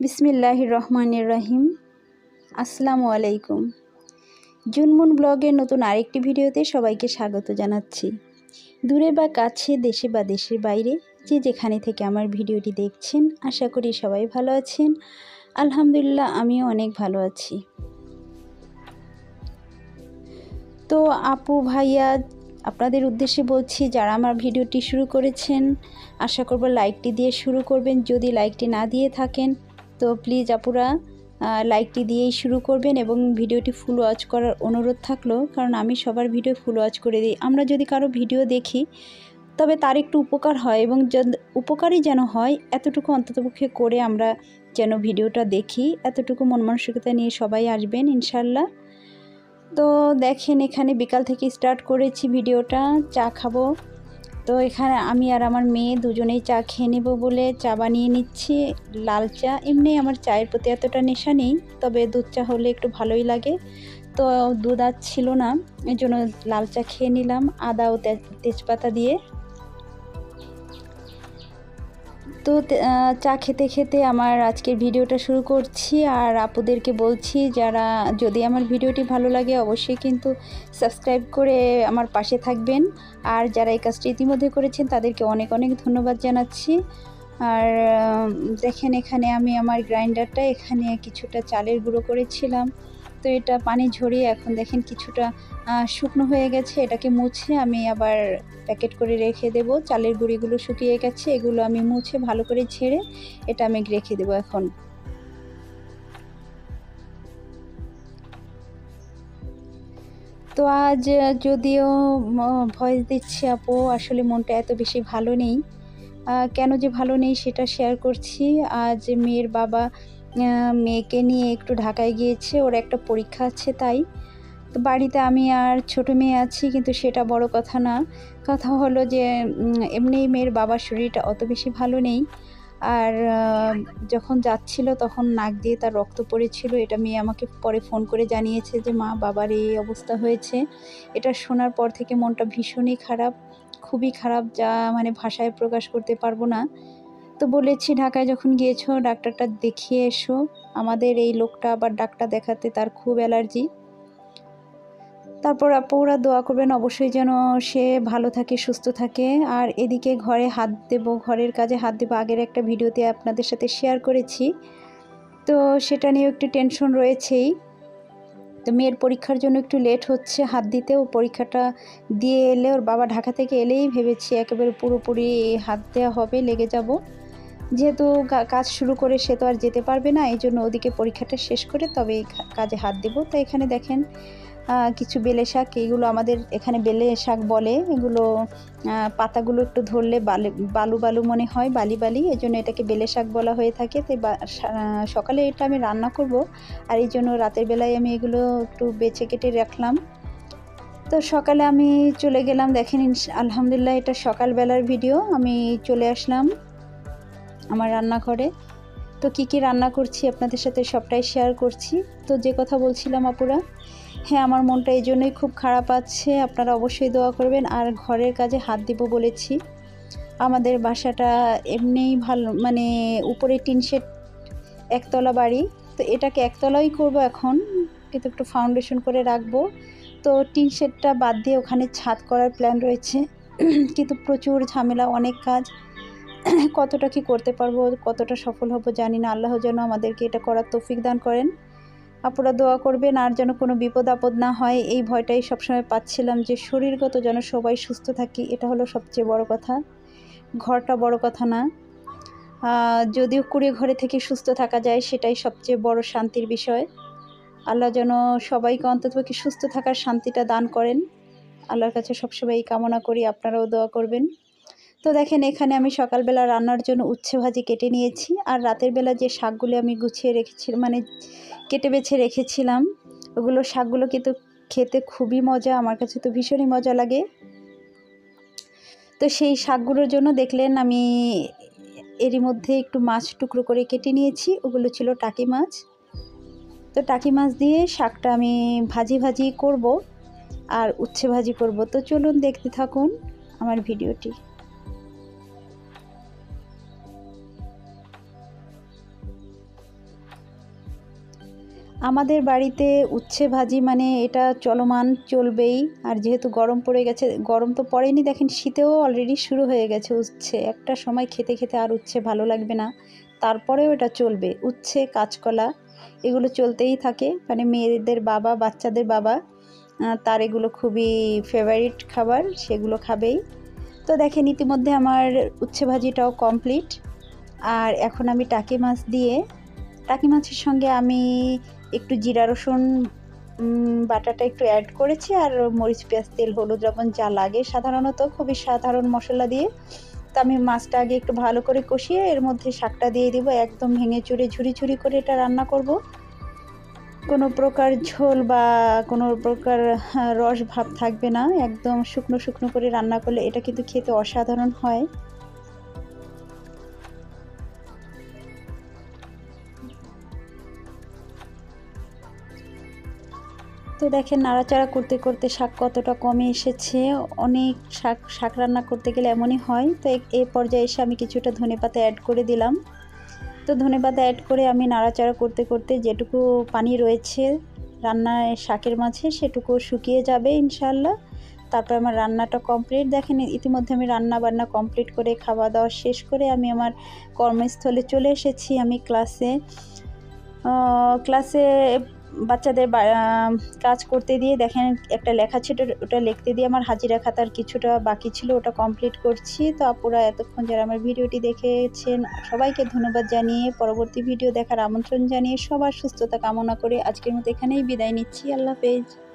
বিসমিল্লাহ রহমানির রহিম আসসালামু আলাইকুম। জুনমুন ব্লগের নতুন আরেকটি ভিডিওতে সবাইকে স্বাগত জানাচ্ছি। দূরে বা কাছে, দেশে বা দেশের বাইরে, যে যেখানে থেকে আমার ভিডিওটি দেখছেন, আশা করি সবাই ভালো আছেন। আলহামদুলিল্লাহ, আমিও অনেক ভালো আছি। তো আপু, ভাইয়া, আপনাদের উদ্দেশ্যে বলছি, যারা আমার ভিডিওটি শুরু করেছেন, আশা করব লাইকটি দিয়ে শুরু করবেন। যদি লাইকটি না দিয়ে থাকেন তো প্লিজ আপুরা লাইকটি দিয়েই শুরু করবেন এবং ভিডিওটি ফুল ওয়াচ করার অনুরোধ থাকল, কারণ আমি সবার ভিডিও ফুল ওয়াচ করে দিই। আমরা যদি কারও ভিডিও দেখি, তবে তার একটু উপকার হয় এবং উপকারই যেন হয়, এতটুকু অন্ততপক্ষে করে আমরা যেন ভিডিওটা দেখি। এতটুকু মন মানসিকতা নিয়ে সবাই আসবেন, ইনশাল্লাহ। তো দেখেন, এখানে বিকাল থেকে স্টার্ট করেছি ভিডিওটা চা খাব। তো এখানে আমি আর আমার মেয়ে দুজনেই চা খেয়ে নেব বলে চা বানিয়ে নিচ্ছি। লাল চা, এমনি আমার চায়ের প্রতি এতটা নেশা নেই, তবে দুধ চা হলে একটু ভালোই লাগে। তো দুধ আর ছিল না এই জন্য লাল চা খেয়ে নিলাম, আদা ও তেজপাতা দিয়ে। তো চা খেতে খেতে আমার আজকের ভিডিওটা শুরু করছি। আর আপুদেরকে বলছি, যারা যদি আমার ভিডিওটি ভালো লাগে অবশ্যই কিন্তু সাবস্ক্রাইব করে আমার পাশে থাকবেন। আর যারা এই কাজটি ইতিমধ্যে করেছেন, তাদেরকে অনেক অনেক ধন্যবাদ জানাচ্ছি। আর দেখেন এখানে আমি আমার গ্রাইন্ডারটা, এখানে কিছুটা চালের গুঁড়ো করেছিলাম। তো এটা পানি ঝরিয়ে এখন দেখেন কিছুটা শুকনো হয়ে গেছে। এটাকে মুছে আমি আবার প্যাকেট করে রেখে দেব। চালের গুঁড়িগুলো শুকিয়ে গেছে, এগুলো আমি মুছে ভালো করে ছেড়ে এটা আমি রেখে দেবো এখন। তো আজ যদিও ভয়েস দিচ্ছি আপু, আসলে মনটা এত বেশি ভালো নেই। কেন যে ভালো নেই সেটা শেয়ার করছি। আজ মেয়ের বাবা মেয়েকে নিয়ে একটু ঢাকায় গিয়েছে, ওর একটা পরীক্ষা আছে তাই। তো বাড়িতে আমি আর ছোট মেয়ে আছি, কিন্তু সেটা বড় কথা না। কথা হলো যে এমনি মেয়ের বাবার শরীরটা অত বেশি ভালো নেই। আর যখন যাচ্ছিল তখন নাক দিয়ে তার রক্ত পড়েছিল। এটা মেয়ে আমাকে পরে ফোন করে জানিয়েছে যে, মা, বাবার এই অবস্থা হয়েছে। এটা শোনার পর থেকে মনটা ভীষণই খারাপ। খুবই খারাপ যা মানে ভাষায় প্রকাশ করতে পারব না। তো বলেছি, ঢাকায় যখন গিয়েছো, ডাক্তারটা দেখিয়ে এসো। আমাদের এই লোকটা আবার ডাক্তার দেখাতে তার খুব অ্যালার্জি। তারপর আপুরা দোয়া করবেন অবশ্যই যেন সে ভালো থাকে, সুস্থ থাকে। আর এদিকে ঘরে হাত দেব, ঘরের কাজে হাত দেবো, আগের একটা ভিডিওতে আপনাদের সাথে শেয়ার করেছি। তো সেটা নিয়েও একটু টেনশন রয়েছেই। তো মেয়ের পরীক্ষার জন্য একটু লেট হচ্ছে, হাত দিতে ও পরীক্ষাটা দিয়ে এলে, ওর বাবা ঢাকা থেকে এলেই ভেবেছি একেবারে পুরোপুরি হাত দেওয়া হবে, লেগে যাব। যেহেতু কাজ শুরু করে সে তো আর যেতে পারবে না, এই জন্য ওদিকে পরীক্ষাটা শেষ করে তবে এই কাজে হাত দেব। তো এখানে দেখেন কিছু বেলে শাক, এইগুলো আমাদের এখানে বেলে শাক বলে। এগুলো পাতাগুলো একটু ধরলে বালি বালু মনে হয়, বালি বালি। এই জন্য এটাকে বেলে শাক বলা হয়ে থাকে। তো সকালে এটা আমি রান্না করব। আর এই জন্য রাতের বেলায় আমি এগুলো একটু বেছে কেটে রাখলাম। তো সকালে আমি চলে গেলাম, দেখেন আলহামদুলিল্লাহ এটা সকালবেলার ভিডিও। আমি চলে আসলাম। আমার রান্নাঘরে। তো কি কি রান্না করছি, আপনাদের সাথে সবটাই শেয়ার করছি। তো যে কথা বলছিলাম আপুরা হ্যাঁ আমার মনটা এই জন্যই খুব খারাপ আছে। আপনারা অবশ্যই দোয়া করবেন। আর ঘরের কাজে হাত দিব বলেছি। আমাদের বাসাটা এমনিই ভালো মানে উপরে টিন শেড, একতলা বাড়ি। তো এটাকে একতলাই করব এখন। কিন্তু একটু ফাউন্ডেশন করে রাখব। তো টিন শেডটা বাদ দিয়ে ওখানে ছাদ করার প্ল্যান রয়েছে। কিন্তু প্রচুর ঝামেলা, অনেক কাজ। কতটা কি করতে পারব, কতটা সফল হব জানি না। আল্লাহ যেন আমাদেরকে এটা করার তৌফিক দান করেন। আপুরা দোয়া করবেন, আর যেন কোনো বিপদ আপদ না হয়। এই ভয়টাই সবসময় পাচ্ছিলাম যে, শরীরগত যেন সবাই সুস্থ থাকি, এটা হলো সবচেয়ে বড় কথা। ঘরটা বড় কথা না। যদিও কুড়ি ঘরে থেকে সুস্থ থাকা যায়, সেটাই সবচেয়ে বড় শান্তির বিষয়। আল্লাহ যেন সবাইকে অন্তত কি সুস্থ থাকার শান্তিটা দান করেন। আল্লাহর কাছে সবসময় এই কামনা করি, আপনারাও দোয়া করবেন। তো দেখেন, এখানে আমি সকালবেলা রান্নার জন্য উচ্ছে ভাজি কেটে নিয়েছি আর রাতের বেলা যে শাকগুলো আমি গুছিয়ে রেখেছি মানে কেটে বেছে রেখেছিলাম, ওগুলো শাকগুলো কিন্তু খেতে খুবই মজা, আমার কাছে তো ভীষণই মজা লাগে। তো সেই শাকগুলোর জন্য দেখলেন, আমি এরই মধ্যে একটু মাছ টুকরো করে কেটে নিয়েছি, ওগুলো ছিল টাকি মাছ। তো টাকি মাছ দিয়ে শাকটা আমি ভাজি ভাজি করব আর উচ্ছে ভাজি করব। তো চলুন দেখতে থাকুন আমার ভিডিওটি। আমাদের বাড়িতে উচ্ছে ভাজি মানে এটা চলমান, চলবেই। আর যেহেতু গরম পড়ে গেছে, গরম তো পড়েনি, দেখেন শীতেও অলরেডি শুরু হয়ে গেছে উচ্ছে। একটা সময় খেতে খেতে আর উচ্ছে ভালো লাগবে না। তারপরেও এটা চলবে, উচ্ছে, কাঁচকলা, এগুলো চলতেই থাকে। মানে মেয়েদের বাবা, বাচ্চাদের বাবা তার এগুলো খুবই ফেভারিট খাবার, সেগুলো খাবেই। তো দেখেন ইতিমধ্যে আমার উচ্ছে ভাজিটাও কমপ্লিট আর এখন আমি টাকি মাছ দিয়ে, টাকি মাছের সঙ্গে আমি একটু জিরা রসুন বাটাটা একটু অ্যাড করেছি আর মরিচ পেঁয়াজ তেল হলুদ লবণ যা লাগে। সাধারণত খুবই সাধারণ মশলা দিয়ে। তো আমি মাছটা আগে একটু ভালো করে কষিয়ে এর মধ্যে শাকটা দিয়ে দিব। একদম ভেঙে চুরে ঝুড়ি ঝুড়ি করে এটা রান্না করব। কোনো প্রকার ঝোল বা কোনো প্রকার হ্যাঁ, রস ভাব থাকবে না। একদম শুকনো শুকনো করে রান্না করলে এটা কিন্তু খেতে অসাধারণ হয়। তো দেখেন নাড়াচাড়া করতে করতে শাক কতটা কমে এসেছে। অনেক শাক শাক রান্না করতে গেলে এমনই হয়। তো এই পর্যায়ে এসে আমি কিছুটা ধনে পাতা অ্যাড করে দিলাম। তো ধনে পাতা অ্যাড করে আমি নাড়াচাড়া করতে করতে যেটুকু পানি রয়েছে রান্নায় শাকের মাঝে সেটুকু শুকিয়ে যাবে ইনশাল্লাহ তারপর আমার রান্নাটা কমপ্লিট দেখেন ইতিমধ্যে আমি রান্না বান্না কমপ্লিট করে খাওয়া দাওয়া শেষ করে আমি আমার কর্মস্থলে চলে এসেছি আমি ক্লাসে ক্লাসে বাচ্চাদের কাজ করতে দিয়ে দেখেন একটা লেখা ছিল, ওটা লিখতে দিয়ে আমার হাজিরা খাতার কিছুটা বাকি ছিল, ওটা কমপ্লিট করছি। তো আপুরা এতক্ষণ যারা আমার ভিডিওটি দেখেছেন, সবাইকে ধন্যবাদ জানিয়ে পরবর্তী ভিডিও দেখার আমন্ত্রণ জানিয়ে সবার সুস্থতা কামনা করে আজকের মতো এখানেই বিদায় নিচ্ছি। আল্লাহ হাফেজ।